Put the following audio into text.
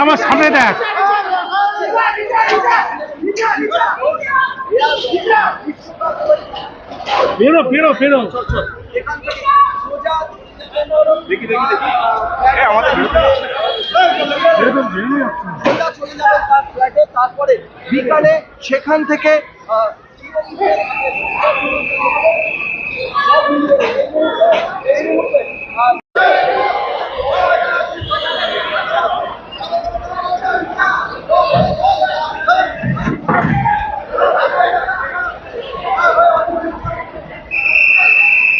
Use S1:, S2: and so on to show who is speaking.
S1: আমার সামনে দেখ। বেরো বেরো বেরো।
S2: তারপরে বিকালে সেখান থেকে